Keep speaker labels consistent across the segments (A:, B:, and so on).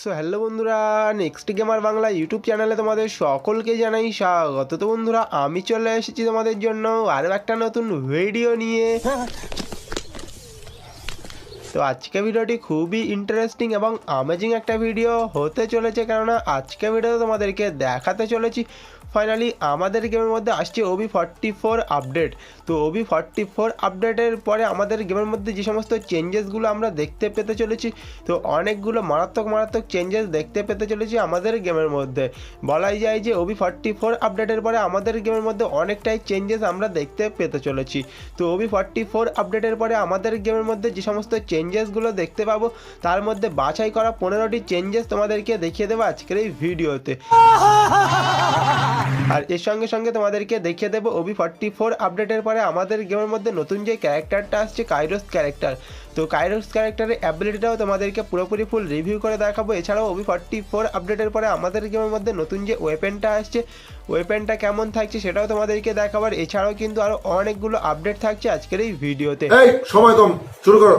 A: So hello বন্ধুরা next gamer Bangla YouTube চ্যানেলে তোমাদের সকলকে জানাই স্বাগত। তো বন্ধুরা, আমি চলে এসেছি তোমাদের জন্য আরও একটা নতুন ভিডিও নিয়ে। তো আজকে ভিডিওটি খুবই ইন্টারেস্টিং এবং আমেজিং একটা ভিডিও হতে চলেছে। কেননা, আজকে ভিডিওতে তোমাদেরকে দেখাতে চলেছি ফাইনালি আমাদের গেমের মধ্যে আসছে ওবি ফর্টি ফোর আপডেট তো ওবি ফর্টি ফোর আপডেটের পরে আমাদের গেমের মধ্যে যে সমস্ত চেঞ্জেসগুলো আমরা দেখতে পেতে চলেছি, তো অনেকগুলো মারাত্মক মারাত্মক চেঞ্জেস দেখতে পেতে চলেছি আমাদের গেমের মধ্যে। বলাই যায় যে ওবি ফর্টি ফোর আপডেটের পরে আমাদের গেমের মধ্যে অনেকটাই চেঞ্জেস আমরা দেখতে পেতে চলেছি। তো ওবি ফর্টি ফোর আপডেটের পরে আমাদের গেমের মধ্যে যে সমস্ত চেঞ্জেসগুলো দেখতে পাবো, তার মধ্যে বাছাই করা পনেরোটি চেঞ্জেস তোমাদেরকে দেখিয়ে দেবো আজকের এই ভিডিওতে। আর এর সঙ্গে সঙ্গে তোমাদেরকে দেখিয়ে দেবো ওবি ফর্টি ফোর আপডেটের পরে আমাদের গেমের মধ্যে নতুন যে ক্যারেক্টারটা আসছে কাইরোস ক্যারেক্টার তো কাইরোস ক্যারেক্টারের অ্যাবিলিটিটাও তোমাদেরকে পুরোপুরি ফুল রিভিউ করে দেখাবো। এছাড়াও ওবি ফর্টি ফোর আপডেটের পরে আমাদের গেমের মধ্যে নতুন যে ওয়েপেনটা আসছে ওয়েপেনটা কেমন থাকছে সেটাও তোমাদেরকে দেখাবার। এছাড়াও কিন্তু আরও অনেকগুলো আপডেট থাকছে আজকের এই ভিডিওতে।
B: সময় কম, শুরু করো।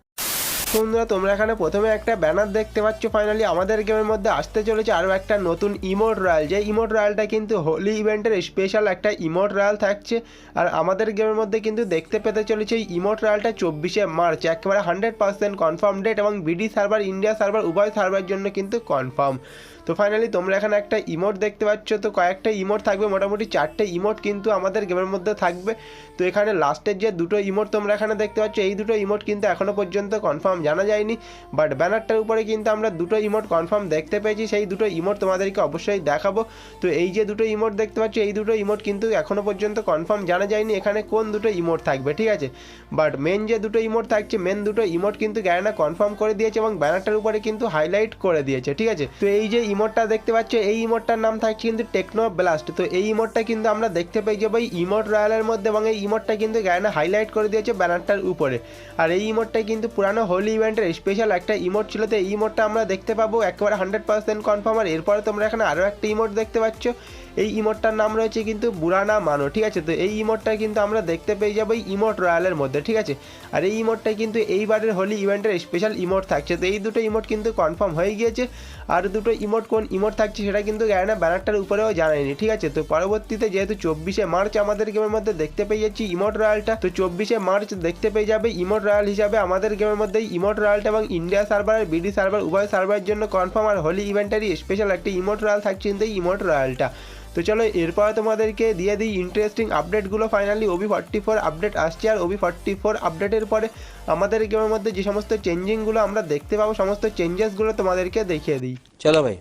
A: বন্ধুরা, তোমরা এখানে প্রথমে একটা ব্যানার দেখতে পাচ্ছ। ফাইনালি আমাদের গেমের মধ্যে আসতে চলেছে আরও একটা নতুন ইমোট রয়্যাল যে ইমোট রয়্যালটা কিন্তু হোলি ইভেন্টের স্পেশাল একটা ইমোট রয়্যাল থাকছে। আর আমাদের গেমের মধ্যে কিন্তু দেখতে পেতে চলেছে এই ইমোট রয়্যালটা চব্বিশে মার্চ। একেবারে হান্ড্রেড পার্সেন্ট কনফার্ম ডেট এবং বিডি সার্ভার ইন্ডিয়া সার্ভার উভয় সার্ভারের জন্য কিন্তু কনফার্ম তো ফাইনালি তোমরা এখানে একটা ইমোট দেখতে পাচ্ছ, তো কয়েকটা ইমোট থাকবে, মোটামুটি চারটে ইমোট কিন্তু আমাদের গেমের মধ্যে থাকবে। তো এখানে লাস্টের যে দুটো ইমোট তোমরা এখানে দেখতে পাচ্ছ, এই দুটো ইমোট কিন্তু এখনও পর্যন্ত কনফার্ম জানা যায়নি। বাট ব্যানারটার উপরে কিন্তু আমরা দুটো ইমোট কনফার্ম দেখতে পেয়েছি, সেই দুটো ইমোট তোমাদেরকে অবশ্যই দেখাবো। তো এই যে দুটো ইমোট দেখতে পাচ্ছ, এই দুটো ইমোট কিন্তু এখনও পর্যন্ত কনফার্ম জানা যায়নি, এখানে কোন দুটো ইমোট থাকবে, ঠিক আছে? বাট মেন যে দুটো ইমোট থাকছে মেন দুটো ইমোট কিন্তু গ্যারেনা কনফার্ম করে দিয়েছে এবং ব্যানারটার উপরে কিন্তু হাইলাইট করে দিয়েছে, ঠিক আছে? তো এই যে ইমোটটা দেখতে পাচ্ছ, এই ইমোটটার নাম থাকছে কিন্তু টেকনো ব্লাস্ট তো এই ইমোটটা কিন্তু আমরা দেখতে পেয়ে যে এই ইমোট রয়্যালের মধ্যে এবং এই ইমোটটা কিন্তু গায়না হাইলাইট করে দিয়েছে ব্যানারটার উপরে। আর এই ইমোটটা কিন্তু পুরানো হোলি ইভেন্টের স্পেশাল একটা ইমোট ছিল, তো এই ইমোটটা আমরা দেখতে পাবো একেবারে হান্ড্রেড পার্সেন্ট কনফার্ম আর এরপরে তোমরা এখানে আরও একটা ইমোট দেখতে পাচ্ছ। এই ইমোটটার নাম রয়েছে কিন্তু বুরানা মানো, ঠিক আছে? তো এই ইমোটটা কিন্তু আমরা দেখতে পেয়ে যাব এই ইমোট রয়্যালের মধ্যে, ঠিক আছে? আর এই ইমোটটা কিন্তু এইবারের হোলি ইভেন্টের স্পেশাল ইমোট থাকছে। তো এই দুটো ইমোট কিন্তু কনফার্ম হয়ে গিয়েছে। আর দুটো ইমোট কোন ইমোট থাকছে সেটা কিন্তু গ্যারেনা ব্যানারটার উপরেও জানায়নি, ঠিক আছে? তো পরবর্তীতে যেহেতু চব্বিশে মার্চ আমাদের গেমের মধ্যে দেখতে পেয়ে যাচ্ছি ইমোট রয়্যালটা, তো চব্বিশে মার্চ দেখতে পেয়ে যাবে ইমোট রয়্যাল হিসাবে আমাদের গেমের মধ্যে ইমোট রয়্যালটা এবং ইন্ডিয়া সার্ভার আর বিডি সার্ভার উভয় সার্ভারের জন্য কনফার্ম আর হোলি ইভেন্টারই স্পেশাল একটি ইমোট রয়্যাল থাকছে কিন্তু ইমোট রয়্যালটা। তো চলো, এরপরে তোমাদেরকে দিয়ে দিই ইন্টারেস্টিং আপডেটগুলো finally OB forty four update আসছে, আর ওবি ফর্টি ফোর আপডেটের পরে আমাদের গেমের মধ্যে যে সমস্ত চেঞ্জিংগুলো আমরা দেখতে পাবো, সমস্ত চেঞ্জেসগুলো তোমাদেরকে দেখিয়ে দিই।
C: চলো ভাই।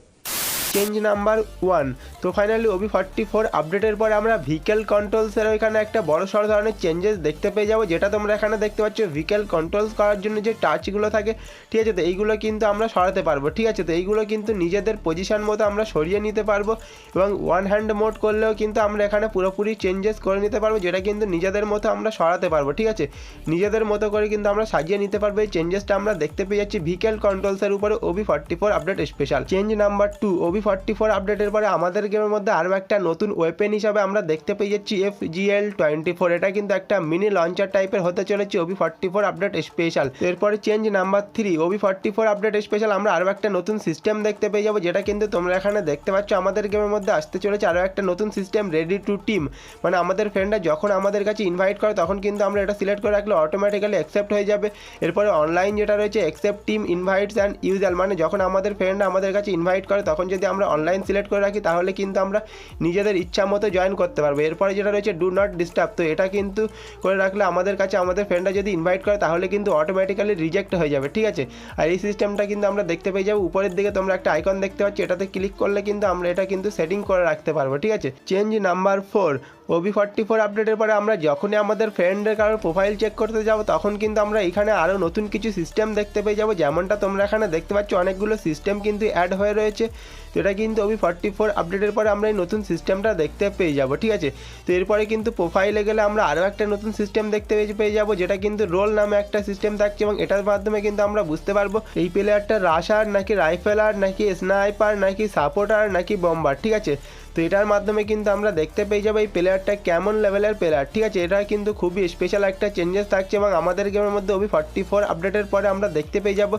A: চেঞ্জ নাম্বার ওয়ান তো ফাইনালি ওবি ফর্টি ফোর আপডেটের পরে আমরা ভিকেল কন্ট্রোলসের ওইখানে একটা বড় সড় ধরনের চেঞ্জেস দেখতে পেয়ে যাব, যেটা তোমরা এখানে দেখতে পাচ্ছ। ভিকেল কন্ট্রোলস করার জন্য যে টাচগুলো থাকে, ঠিক আছে? তো এইগুলো কিন্তু আমরা সরাতে পারব, ঠিক আছে? তো এইগুলো কিন্তু নিজেদের পজিশান মতো আমরা সরিয়ে নিতে পারব এবং ওয়ান হ্যান্ড মোড করলেও কিন্তু আমরা এখানে পুরোপুরি চেঞ্জেস করে নিতে পারব, যেটা কিন্তু নিজেদের মতো আমরা সরাতে পারব, ঠিক আছে? নিজেদের মতো করে কিন্তু আমরা সাজিয়ে নিতে পারব। এই চেঞ্জেসটা আমরা দেখতে পেয়ে যাচ্ছি ভিকেল কন্ট্রোলসের উপরে OB forty four update special change number two OB forty four আপডেটের পরে আমাদের গেমের মধ্যে আরও একটা নতুন ওয়েপেন হিসাবে আমরা দেখতে পেয়ে যাচ্ছি এফ জিএল টোয়েন্টি ফোর এটা কিন্তু একটা মিনি লঞ্চার টাইপের হতে চলেছে OB forty four update special এরপরে change number three OB forty four update special আমরা আরও একটা নতুন সিস্টেম দেখতে পেয়ে যাব, যেটা কিন্তু তোমরা এখানে দেখতে পাচ্ছ আমাদের গেমের মধ্যে আসতে চলেছে আরও একটা নতুন সিস্টেম রেডি টু টিম মানে আমাদের ফ্রেন্ডরা যখন আমাদের কাছে ইনভাইট করে, তখন কিন্তু আমরা এটা সিলেক্ট করে রাখলে অটোমেটিক্যালি অ্যাকসেপ্ট হয়ে যাবে। এরপরে অনলাইন যেটা রয়েছে accept team invites and user মানে যখন আমাদের ফ্রেন্ডরা আমাদের কাছে ইনভাইট করে, তখন যদি আমরা অনলাইন সিলেক্ট করে রাখি, তাহলে কিন্তু আমরা নিজেদের ইচ্ছা মতো জয়েন করতে পারব। এরপরে যেটা রয়েছে ডু নট ডিস্টার্ব তো এটা কিন্তু করে রাখলে আমাদের কাছে, আমাদের ফ্রেন্ডরা যদি ইনভাইট করে, তাহলে কিন্তু অটোমেটিক্যালি রিজেক্ট হয়ে যাবে, ঠিক আছে? আর এই সিস্টেমটা কিন্তু আমরা দেখতে পেয়ে যাব। উপরের দিকে তোমরা একটা আইকন দেখতে পাচ্ছি, এটাতে ক্লিক করলে কিন্তু আমরা এটা কিন্তু সেটিং করে রাখতে পারব, ঠিক আছে? Change number four OB forty four আপডেটের পরে আমরা যখনই আমাদের ফ্রেন্ডের কারোর প্রোফাইল চেক করতে যাব, তখন কিন্তু আমরা এখানে আরও নতুন কিছু সিস্টেম দেখতে পেয়ে যাব। যেমনটা তোমরা এখানে দেখতে পাচ্ছ, অনেকগুলো সিস্টেম কিন্তু অ্যাড হয়ে রয়েছে। তো এটা কিন্তু ওবি ফর্টি ফোর আপডেটের পরে আমরা এই নতুন সিস্টেমটা দেখতে পেয়ে যাব, ঠিক আছে? তো এরপরে কিন্তু প্রোফাইলে গেলে আমরা আরও একটা নতুন সিস্টেম দেখতে পেয়ে- যাব, যেটা কিন্তু রোল নামে একটা সিস্টেম থাকছে এবং এটার মাধ্যমে কিন্তু আমরা বুঝতে পারব এই প্লেয়ারটা রাশার নাকি রাইফেলার নাকি স্নাইপার নাকি সাপোর্টার নাকি বম্বার ঠিক আছে? তো এটার মাধ্যমে কিন্তু আমরা দেখতে পেয়ে যাব এই প্লেয়ারটা কেমন লেভেলের প্লেয়ার ঠিক আছে এটা কিন্তু খুবই স্পেশাল একটা চেঞ্জেস থাকছে এবং আমাদের গেমের মধ্যে ওবি ফর্টি ফোর আপডেটের পরে আমরা দেখতে পেয়ে যাব,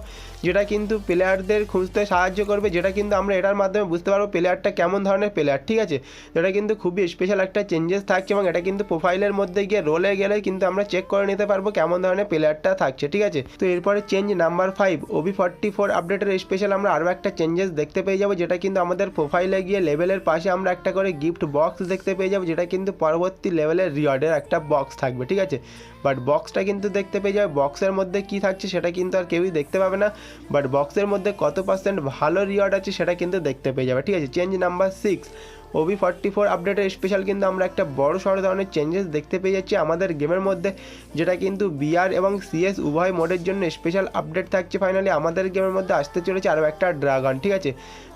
A: যেটা কিন্তু প্লেয়ারদের খুঁজতে সাহায্য করবে, যেটা কিন্তু আমরা এটার মাধ্যমে বুঝতে পারব প্লেয়ারটা কেমন ধরনের প্লেয়ার ঠিক আছে যেটা কিন্তু খুবই স্পেশাল একটা চেঞ্জেস থাকছে এবং এটা কিন্তু প্রোফাইলের মধ্যে গিয়ে রোলে গেলে কিন্তু আমরা চেক করে নিতে পারব কেমন ধরনের প্লেয়ারটা থাকছে। ঠিক আছে, তো এরপরে change number five OB forty four আপডেটের স্পেশাল আমরা আরও একটা চেঞ্জেস দেখতে পেয়ে যাব, যেটা কিন্তু আমাদের প্রোফাইলে গিয়ে লেভেলের পাশে আমরা একটা করে গিফট বক্স দেখতে পেয়ে যাব, যেটা কিন্তু পরবর্তী লেভেলের রিওয়ার্ডের একটা বক্স থাকবে, ঠিক আছে? বাট বক্সটা কিন্তু দেখতে পেয়ে যাবে বক্সের মধ্যে কি থাকছে সেটা কিন্তু আর কেউই দেখতে পাবে না বাট বক্সের মধ্যে কত পার্সেন্ট ভালো রিওয়ার্ড আছে সেটা কিন্তু দেখতে পেয়ে যাবে, ঠিক আছে? Change number six OB forty four আপডেটের স্পেশাল কিন্তু আমরা একটা বড় সড়ো ধরনের চেঞ্জেস দেখতে পেয়ে যাচ্ছি আমাদের গেমের মধ্যে, যেটা কিন্তু বিআর এবং সিএস উভয় মোডের জন্য স্পেশাল আপডেট থাকছে ফাইনালি আমাদের গেমের মধ্যে আসতে চলেছে আরও একটা ড্রাগন ঠিক আছে?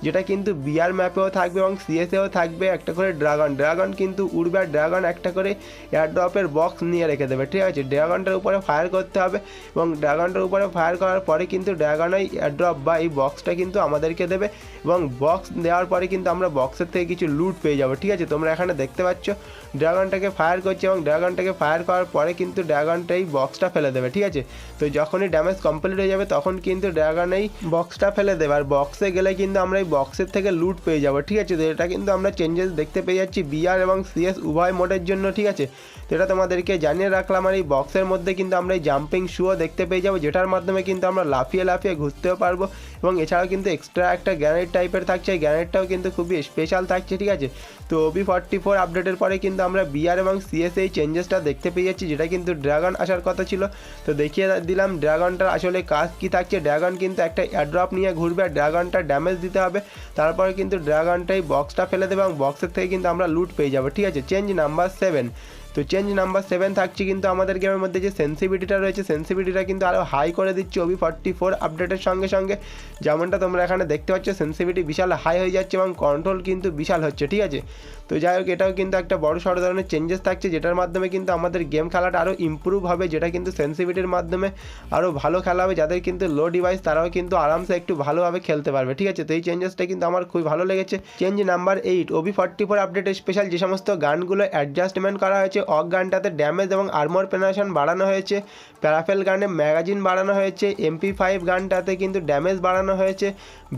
A: যেটা কিন্তু বিআর ম্যাপেও থাকবে এবং সিএসেও থাকবে একটা করে ড্রাগন ড্রাগন কিন্তু উড়বে আর ড্রাগন একটা করে এয়ারড্রপের বক্স নিয়ে রেখে দেবে, ঠিক আছে? ড্রাগনটার উপরে ফায়ার করতে হবে এবং ড্রাগনটার উপরে ফায়ার করার পরে কিন্তু ড্রাগন ওই এয়ারড্রপ বা এই বক্সটা কিন্তু আমাদেরকে দেবে এবং বক্স দেওয়ার পরে কিন্তু আমরা বক্সের থেকে কিছু লুট পেয়ে যাব, ঠিক আছে? তোমরা এখানে দেখতে পাচ্ছ ড্রাগনটাকে ফায়ার করছে এবং ড্রাগনটাকে ফায়ার করার পরে কিন্তু ড্রাগনটা এই বক্সটা ফেলে দেবে, ঠিক আছে? তো যখনই ড্যামেজ কমপ্লিট হয়ে যাবে, তখন কিন্তু ড্রাগন এই বক্সটা ফেলে দেবে। আর বক্সে গেলে কিন্তু আমরা এই বক্সের থেকে লুট পেয়ে যাব, ঠিক আছে? তো এটা কিন্তু আমরা চেঞ্জেস দেখতে পেয়ে যাচ্ছি বিআর এবং সিএস উভয় মোডের জন্য, ঠিক আছে? এটা তোমাদেরকে জানিয়ে রাখলাম আর এই বক্সের মধ্যে কিন্তু আমরা এই জাম্পিং শুও দেখতে পেয়ে যাব, যেটার মাধ্যমে কিন্তু আমরা লাফিয়ে লাফিয়ে ঘুরতেও পারব এবং এছাড়াও কিন্তু এক্সট্রা একটা গ্যানেট টাইপের থাকছে, এই গ্যানেটটাও কিন্তু খুবই স্পেশাল থাকছে, ঠিক আছে? তো ওবি ফর্টি ফোর আপডেটের পরে কিন্তু আমরা বিআর এবং সিএস এই চেঞ্জেসটা দেখতে পেয়ে যাচ্ছি, যেটা কিন্তু ড্রাগন আসার কথা ছিল। তো দেখিয়ে দিলাম ড্রাগনটার আসলে কাজ কি থাকছে ড্রাগন কিন্তু একটা এয়ারড্রপ নিয়ে ঘুরবে আর ড্রাগনটা ড্যামেজ দিতে হবে। তারপরে কিন্তু ড্রাগনটাই বক্সটা ফেলে দেবে এবং বক্সের থেকে কিন্তু আমরা লুট পেয়ে যাব, ঠিক আছে? চেঞ্জ নাম্বার সেভেন তো চেঞ্জ নাম্বার সেভেন থাকছে কিন্তু আমাদের গেমের মধ্যে যে সেন্সিভিটিটা রয়েছে সেন্সিভিটিটা কিন্তু আরও হাই করে দিচ্ছে ওবি ফর্টি ফোর আপডেটের সঙ্গে সঙ্গে। যেমনটা তোমরা এখানে দেখতে পাচ্ছ সেন্সিভিটি বিশাল হাই হয়ে যাচ্ছে এবং কন্ট্রোল কিন্তু বিশাল হচ্ছে, ঠিক আছে? তো যাই হোক, এটাও কিন্তু একটা বড় সড়ো ধরনের চেঞ্জেস থাকছে, যেটার মাধ্যমে কিন্তু আমাদের গেম খেলাটা আরও ইম্প্রুভ হবে, যেটা কিন্তু সেন্সিভিটির মাধ্যমে আরও ভালো খেলা হবে, যাদের কিন্তু লো ডিভাইস তারাও কিন্তু আরামসে একটু ভালোভাবে খেলতে পারবে, ঠিক আছে? তো এই চেঞ্জেসটা কিন্তু আমার খুবই ভালো লেগেছে। Change number eight OB forty four update special যে সমস্ত গানগুলো অ্যাডজাস্টমেন্ট করা হয়েছে অক গানটাতে ড্যামেজ এবং আর্মর পেনারেশন বাড়ানো হয়েছে প্যারাফেল গানে ম্যাগাজিন বাড়ানো হয়েছে এমপি ফাইভ গানটাতে কিন্তু ড্যামেজ বাড়ানো হয়েছে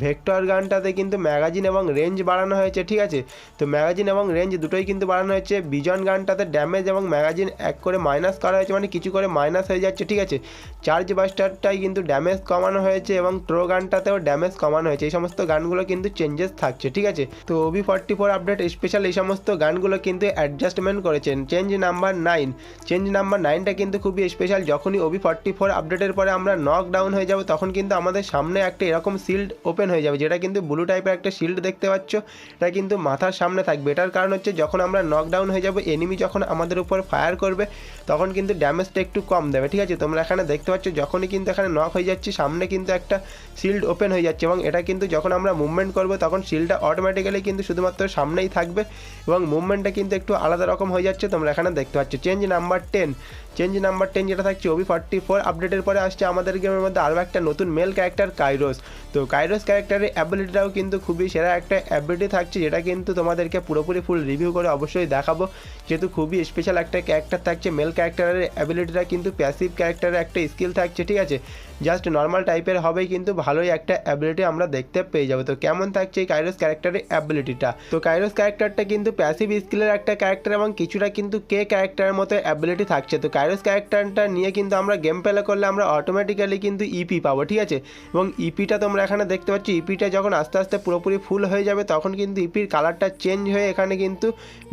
A: ভেক্টর গানটাতে কিন্তু ম্যাগাজিন এবং রেঞ্জ বাড়ানো হয়েছে, ঠিক আছে? তো ম্যাগাজিন এবং রেঞ্জ দুটোই কিন্তু বাড়ানো হয়েছে বিজন গানটাতে ড্যামেজ এবং ম্যাগাজিন এক করে মাইনাস করা হয়েছে মানে কিছু করে মাইনাস হয়ে যাচ্ছে, ঠিক আছে? চার্জ বাস্টারটাই কিন্তু ড্যামেজ কমানো হয়েছে এবং ট্রো গানটাতেও ড্যামেজ কমানো হয়েছে, এই সমস্ত গানগুলো কিন্তু চেঞ্জেস থাকছে, ঠিক আছে? তো ওবি ফোর আপডেট স্পেশাল এই সমস্ত গানগুলো কিন্তু অ্যাডজাস্টমেন্ট করেছেন change number nine change number নাইনটা কিন্তু খুবই স্পেশাল যখনই ওবি ফর্টি ফোর আপডেটের পরে আমরা নক ডাউন হয়ে যাব, তখন কিন্তু আমাদের সামনে একটা এরকম শিল্ড ওপেন হয়ে যাবে, যেটা কিন্তু ব্লু টাইপের একটা শিল্ড দেখতে পাচ্ছ। এটা কিন্তু মাথার সামনে থাকবে। এটার কারণ হচ্ছে যখন আমরা নক ডাউন হয়ে যাব এনিমি যখন আমাদের উপর ফায়ার করবে, তখন কিন্তু ড্যামেজটা একটু কম দেবে, ঠিক আছে? তোমরা এখানে দেখতে পাচ্ছ, যখনই কিন্তু এখানে নক হয়ে যাচ্ছে, সামনে কিন্তু একটা শিল্ড ওপেন হয়ে যাচ্ছে এবং এটা কিন্তু যখন আমরা মুভমেন্ট করব, তখন শিল্ডটা অটোমেটিক্যালি কিন্তু শুধুমাত্র সামনেই থাকবে এবং মুভমেন্টটা কিন্তু একটু আলাদা রকম হয়ে যাচ্ছে। তোমরা এখানে দেখতে পাচ্ছ। Change number ten change number ten যেটা থাকছে ওবি ফর্টি ফোর আপডেটের পরে আসছে আমাদের গেমের মধ্যে আরও একটা নতুন মেল ক্যারেক্টার কাইরোস তো কাইরোস ক্যারেক্টারের অ্যাবিলিটিটাও কিন্তু খুবই সেরা একটা অ্যাবিলিটি থাকছে, যেটা কিন্তু তোমাদেরকে পুরোপুরি ফুল রিভিউ করে অবশ্যই দেখাবো। যেহেতু খুবই স্পেশাল একটা ক্যারেক্টার থাকছে মেল ক্যারেক্টারের অ্যাবিলিটিটা কিন্তু প্যাসিভ ক্যারেক্টারের একটা স্কিল থাকছে, ঠিক আছে? জাস্ট নর্মাল টাইপের হবেই কিন্তু ভালোই একটা অ্যাবিলিটি আমরা দেখতে পেয়ে যাব। তো কেমন থাকছে এই কাইরোস ক্যারেক্টারের অ্যাবিলিটিটা তো কাইরোস ক্যারেক্টারটা কিন্তু প্যাসিভ স্কিলের একটা ক্যারেক্টার এবং কিছুটা কিন্তু কে ক্যারেক্টারের মতো অ্যাবিলিটি থাকছে। তো কাইরোস ক্যারেক্টারটা নিয়ে কিন্তু আমরা গেম প্লে করলে আমরা অটোমেটিক্যালি কিন্তু ইপি পাবো, ঠিক আছে? এবং ইপিটা তোমরা এখানে দেখতে পাচ্ছ ইপিটা যখন আস্তে আস্তে পুরোপুরি ফুল হয়ে যাবে, তখন কিন্তু ইপির কালারটা চেঞ্জ হয়ে এখানে কিন্তু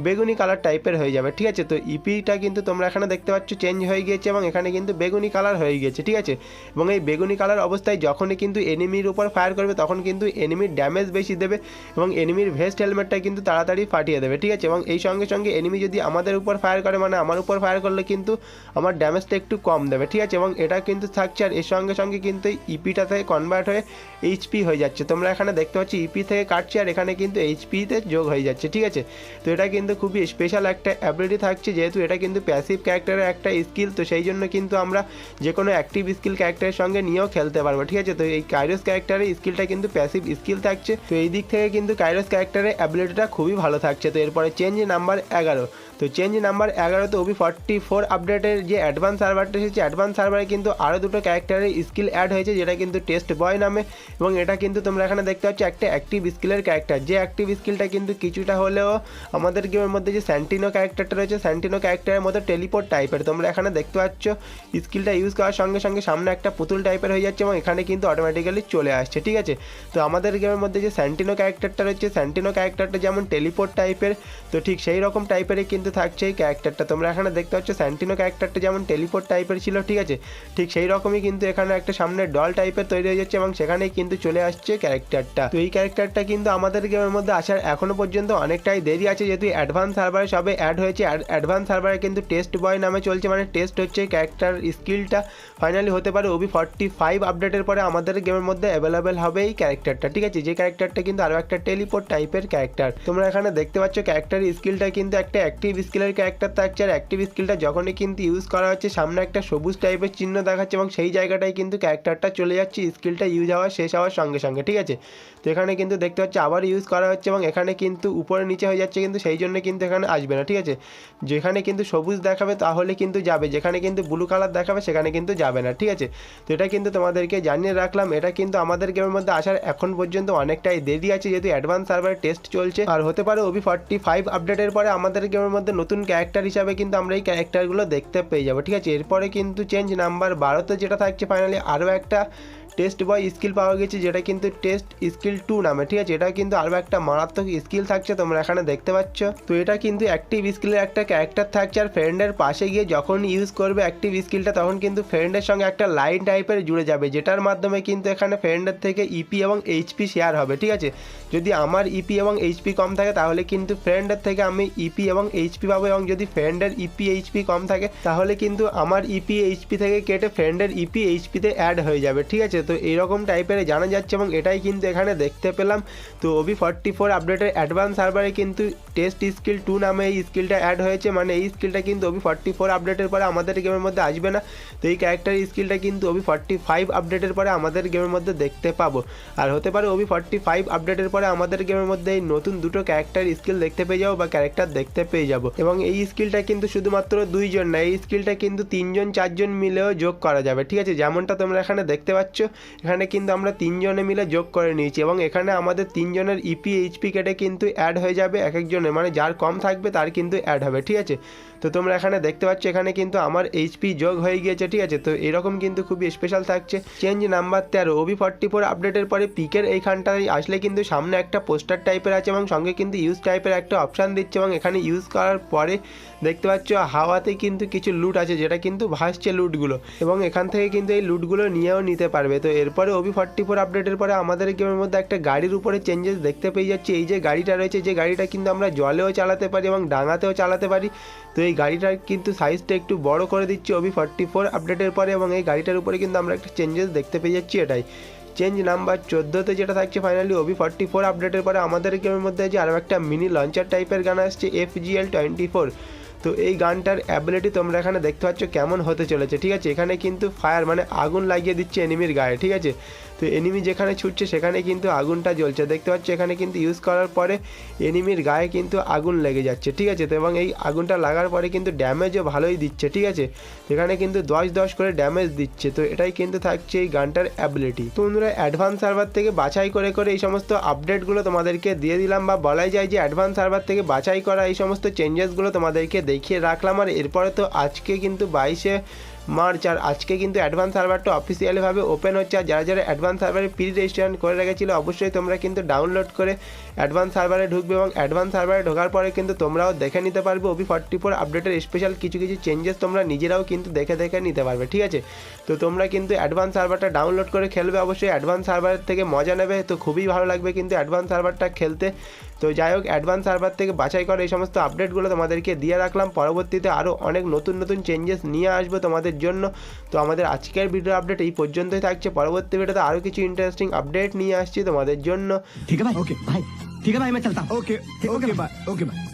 A: বেগুনি কালার টাইপের হয়ে যাবে, ঠিক আছে? তো ইপিটা কিন্তু তোমরা এখানে দেখতে পাচ্ছ চেঞ্জ হয়ে গিয়েছে এবং এখানে কিন্তু বেগুনি কালার হয়ে গিয়েছে, ঠিক আছে? এবং এই বেগুনি কালার অবস্থায় যখনই কিন্তু এনিমির উপর ফায়ার করবে, তখন কিন্তু এনিমির ড্যামেজ বেশি দেবে এবং এনিমির ভেস্ট হেলমেটটা কিন্তু তাড়াতাড়ি ফাটিয়ে দেবে, ঠিক আছে? এবং এই সঙ্গে সঙ্গে এনিমি যদি আমাদের উপর ফায়ার করে মানে আমার উপর ফায়ার করলে কিন্তু আমার ড্যামেজটা একটু কম দেবে, ঠিক আছে? এবং এটা কিন্তু থাকছে আর এর সঙ্গে সঙ্গে কিন্তু ইপিটা থেকে কনভার্ট হয়ে এইচপি হয়ে যাচ্ছে। তোমরা এখানে দেখতে পাচ্ছি ইপি থেকে কাটছে আর এখানে কিন্তু এইচপিতে যোগ হয়ে যাচ্ছে, ঠিক আছে? তো এটা কিন্তু খুবই স্পেশাল একটা অ্যাবিলিটি থাকছে, যেহেতু এটা কিন্তু প্যাসিভ ক্যারেক্টারের একটা স্কিল তো সেই জন্য কিন্তু আমরা যে কোনো অ্যাক্টিভ স্কিল ক্যারেক্টারের সঙ্গে নিয়েও খেলতে পারব, ঠিক আছে? তো এই কাইরোস ক্যারেক্টারের স্কিলটা কিন্তু প্যাসিভ স্কিল থাকছে। তো এই দিক থেকে কিন্তু কাইরোস ক্যারেক্টারের অ্যাবিলিটিটা খুবই ভালো থাকছে। তো এরপরে চেঞ্জ নাম্বার এগারো। তো চেঞ্জ নাম্বার এগারোতে ওবি ফর্টি ফোর আপডেটের যে অ্যাডভান্স সার্ভারটা এসেছে অ্যাডভান্স সার্ভারে কিন্তু আরও দুটো ক্যারেক্টারের স্কিল অ্যাড হয়েছে, যেটা কিন্তু টেস্ট বয় নামে, এবং এটা কিন্তু তোমরা এখানে দেখতে পাচ্ছ একটা অ্যাক্টিভ স্কিলের ক্যারেক্টার যে অ্যাক্টিভ স্কিলটা কিন্তু কিছুটা হলেও আমাদের গেমের মধ্যে যে স্যান্টিনো ক্যারেক্টারটা রয়েছে স্যান্টিনো ক্যারেক্টারের মতো টেলিপোর্ট টাইপের তোমরা এখানে দেখতে পাচ্ছ স্কিলটা ইউজ করার সঙ্গে সঙ্গে সামনে একটা পুতুল টাইপের হয়ে যাচ্ছে, এবং এখানে কিন্তু অটোমেটিক্যালি চলে আসছে, ঠিক আছে? তো আমাদের গেমের মধ্যে যে স্যান্টিনো ক্যারেক্টারটা রয়েছে স্যান্টিনো ক্যারেক্টারটা যেমন টেলিপোর্ট টাইপের তো ঠিক সেই রকম টাইপেরই কিন্তু থাকছে এই ক্যারেক্টারটা তোমরা এখানে দেখতে পাচ্ছ স্যান্টিনো ক্যারেক্টারটা যেমন টেলিপোর্ট টাইপের ছিল, ঠিক আছে? ঠিক সেই রকমই কিন্তু এখানে একটা সামনে ডল টাইপের তৈরি হয়ে যাচ্ছে এবং সেখানেই কিন্তু চলে আসছে ক্যারেক্টারটা তো এই ক্যারেক্টারটা কিন্তু আমাদের গেমের মধ্যে আসার এখনও পর্যন্ত অনেকটাই দেরি আছে, যেহেতু অ্যাডভান্স সার্ভারে সবে অ্যাড হয়েছে। অ্যাডভান্স সার্ভারে কিন্তু টেস্ট বয় নামে চলছে মানে টেস্ট হচ্ছে ক্যারেক্টার স্কিলটা ফাইনালি হতে পারে ওবি ফর্টি ফাইভ আপডেটের পরে আমাদের গেমের মধ্যে অ্যাভেলেবেল হবে এই ক্যারেক্টারটা ঠিক আছে? যে ক্যারেক্টারটা কিন্তু আরও একটা টেলিপোর্ট টাইপের ক্যারেক্টার তোমরা এখানে দেখতে পাচ্ছ ক্যারেক্টার স্কিলটা কিন্তু একটা অ্যাক্টিভ স্কিলের ক্যারেক্টার থাকছে আর অ্যাক্টিভ স্কিলটা যখনই কিন্তু ইউজ করা হচ্ছে, সামনে একটা সবুজ টাইপের চিহ্ন দেখাচ্ছে এবং সেই জায়গাটায় কিন্তু ক্যারেক্টারটা চলে যাচ্ছে স্কিলটা ইউজ হওয়া, শেষ হওয়ার সঙ্গে সঙ্গে, ঠিক আছে? তো এখানে কিন্তু দেখতে পাচ্ছি আবার ইউজ করা হচ্ছে এবং এখানে কিন্তু উপরে নিচে হয়ে যাচ্ছে কিন্তু সেই জন্য কিন্তু এখানে আসবে না, ঠিক আছে? যেখানে কিন্তু সবুজ দেখাবে তাহলে কিন্তু যাবে, যেখানে কিন্তু ব্লু কালার দেখাবে সেখানে কিন্তু যাবে না, ঠিক আছে? তো এটা কিন্তু তোমাদেরকে জানিয়ে রাখলাম, এটা কিন্তু আমাদের গেমের মধ্যে আসার এখন পর্যন্ত অনেকটাই দেরি আছে, যেহেতু অ্যাডভান্স সার্ভার টেস্ট চলছে। আর হতে পারে ওবি ফর্টি ফাইভ আপডেটের পরে আমাদের গেমের মধ্যে নতুন ক্যারেক্টার হিসাবে কিন্তু আমরা এই ক্যারেক্টারগুলো দেখতে পেয়ে যাব, ঠিক আছে? এরপরে কিন্তু চেঞ্জ নাম্বার বারোতে যেটা থাকছে ফাইনালি আরও একটা টেস্ট বয় স্কিল পাওয়া গেছে, যেটা কিন্তু টেস্ট স্কিল টু নামে, ঠিক আছে? এটা কিন্তু আরও একটা মারাত্মক স্কিল থাকছে, তোমরা এখানে দেখতে পাচ্ছ। তো এটা কিন্তু অ্যাক্টিভ স্কিলের একটা ক্যারেক্টার থাকছে, আর ফ্রেন্ডের পাশে গিয়ে যখন ইউজ করবে অ্যাক্টিভ স্কিলটা তখন কিন্তু ফ্রেন্ডের সঙ্গে একটা লাইন টাইপের জুড়ে যাবে, যেটার মাধ্যমে কিন্তু এখানে ফ্রেন্ডের থেকে ইপি এবং এইচপি শেয়ার হবে, ঠিক আছে? যদি আমার ইপি এবং এইচপি কম থাকে, তাহলে কিন্তু ফ্রেন্ডের থেকে আমি ইপি এবং এইচপি পাবো, এবং যদি ফ্রেন্ডের ইপি এইচপি কম থাকে, তাহলে কিন্তু আমার ইপি এইচপি থেকে কেটে ফ্রেন্ডের ইপি এইচপিতে অ্যাড হয়ে যাবে, ঠিক আছে? তো এইরকম টাইপের জানা যাচ্ছে এবং এটাই কিন্তু এখানে দেখতে পেলাম। তো ওবি ফর্টি ফোর আপডেটের অ্যাডভান্স সার্ভারে কিন্তু টেস্ট স্কিল টু নামে এই স্কিলটা অ্যাড হয়েছে। মানে এই স্কিলটা কিন্তু ওবি ফর্টি ফোর আপডেটের পরে আমাদের গেমের মধ্যে আসবে না। তো এই ক্যারেক্টার স্কিলটা কিন্তু ওবি ফর্টি ফাইভ আপডেটের পরে আমাদের গেমের মধ্যে দেখতে পাবো। আর হতে পারে ওবি ফর্টি ফাইভ আপডেটের পরে আমাদের গেমের মধ্যে এই নতুন দুটো ক্যারেক্টার স্কিল দেখতে পেয়ে যাব বা ক্যারেক্টার দেখতে পেয়ে যাব। এবং এই স্কিলটা কিন্তু শুধুমাত্র দুইজন না, এই স্কিলটা কিন্তু তিনজন, চারজন মিলেও যোগ করা যাবে। ঠিক আছে? যেমনটা তোমরা এখানে দেখতে পাচ্ছ এখানে কিন্তু আমরা তিনজনে মিলে যোগ করে নিয়েছি এবং এখানে আমাদের তিনজনের E ইপি এইচপি কেটে কিন্তু অ্যাড হয়ে যাবে এক একজনের মানে যার কম থাকবে তার কিন্তু অ্যাড হবে, ঠিক আছে? তো তোমরা এখানে দেখতে পাচ্ছ এখানে কিন্তু আমার এইচপি যোগ হয়ে গিয়েছে, ঠিক আছে? তো এরকম কিন্তু খুবই স্পেশাল থাকছে। চেঞ্জ নাম্বার তেরো ওবি ফর্টি ফোর আপডেটের পরে পিকের এইখানটায় আসলে কিন্তু সামনে একটা পোস্টার টাইপের আছে এবং সঙ্গে কিন্তু ইউজ টাইপের একটা অপশান দিচ্ছে এবং এখানে ইউজ করার পরে দেখতে পাচ্ছ হাওয়াতে কিন্তু কিছু লুট আছে, যেটা কিন্তু ভাসছে লুটগুলো এবং এখান থেকে কিন্তু এই লুটগুলো নিয়েও নিতে পারবে। তো এরপরে ওবি ফর্টি ফোর আপডেটের পরে আমাদের গেমের মধ্যে একটা গাড়ির উপরে চেঞ্জেস দেখতে পেয়ে যাচ্ছি। এই যে গাড়িটা রয়েছে, যে গাড়িটা কিন্তু আমরা জলেও চালাতে পারি এবং ডাঙাতেও চালাতে পারি। তো এই গাড়িটার কিন্তু সাইজটা একটু বড় করে দিচ্ছে ওবি ফর্টি ফোর আপডেটের পরে এবং এই গাড়িটার উপরে কিন্তু আমরা একটা চেঞ্জেস দেখতে পেয়ে যাচ্ছি এটাই। চেঞ্জ নাম্বার চোদ্দোতে যেটা থাকছে ফাইনালি ওবি ফর্টি ফোর আপডেটের পরে আমাদের গেমের মধ্যে যে আরও একটা মিনি লঞ্চার টাইপের গান আসছে এফ জিএল টোয়েন্টি ফোর তো এই গানটার অ্যাবিলিটি তোমরা এখানে দেখতে পাচ্ছ কেমন হতে চলেছে, ঠিক আছে? এখানে কিন্তু ফায়ার মানে আগুন লাগিয়ে দিচ্ছে এনিমির গায়ে, ঠিক আছে? তো এনিমি যেখানে ছুটছে সেখানে কিন্তু আগুনটা জ্বলছে। দেখতে পাচ্ছ এখানে কিন্তু ইউজ করার পরে এনিমির গায়ে কিন্তু আগুন লেগে যাচ্ছে, ঠিক আছে? তো এবং এই আগুনটা লাগার পরে কিন্তু ড্যামেজও ভালোই দিচ্ছে, ঠিক আছে? এখানে কিন্তু দশ দশ করে ড্যামেজ দিচ্ছে, তো এটাই কিন্তু থাকছে এই গানটার অ্যাবিলিটি তো বন্ধুরা অ্যাডভান্স সার্ভার থেকে বাছাই করে করে এই সমস্ত আপডেটগুলো তোমাদেরকে দিয়ে দিলাম বা বলাই যায় যে অ্যাডভান্স সার্ভার থেকে বাছাই করা এই সমস্ত চেঞ্জেসগুলো তোমাদেরকে দেখিয়ে রাখলাম। আর এরপরে তো আজকে কিন্তু বাইশে মার্চ আর আজকে কিন্তু অ্যাডভান্স সার্ভারটা অফিসিয়ালিভাবে ওপেন হচ্ছে। আর যারা যারা অ্যাডভান্স সার্ভারে প্রি রেজিস্ট্রেশন করে রেখেছিল, অবশ্যই তোমরা কিন্তু ডাউনলোড করে অ্যাডভান্স সার্ভারে ঢুকবে এবং অ্যাডভান্স সার্ভারে ঢোকার পরে কিন্তু তোমরাও দেখে নিতে পারবে। ওবি ফর্টি ফোর আপডেটের স্পেশাল কিছু কিছু চেঞ্জেস তোমরা নিজেরাও কিন্তু দেখে দেখে নিতে পারবে, ঠিক আছে? তো তোমরা কিন্তু অ্যাডভান্স সার্ভারটা ডাউনলোড করে খেলবে। অবশ্যই অ্যাডভান্স সার্ভার থেকে মজা নেবে। তো খুবই ভালো লাগবে কিন্তু অ্যাডভান্স সার্ভারটা খেলতে। তো যাই হোক অ্যাডভান্স সার্ভার থেকে বাছাই করা এই সমস্ত আপডেটগুলো তোমাদেরকে দিয়ে রাখলাম। পরবর্তীতে আরও অনেক নতুন নতুন চেঞ্জেস নিয়ে আসব তোমাদের জন্য। তো আমাদের আজকের ভিডিও আপডেট এই পর্যন্তই থাকছে। পরবর্তী ভিডিওতে আরও কিছু ইন্টারেস্টিং আপডেট নিয়ে আসছি তোমাদের জন্য।
C: ঠিক আছে ওকে ভাই ঠিক আছে ভাই আমি ওকে ওকে ভাই ওকে ভাই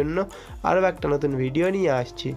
A: জন্য আরও একটা নতুন ভিডিও নিয়ে আসছি।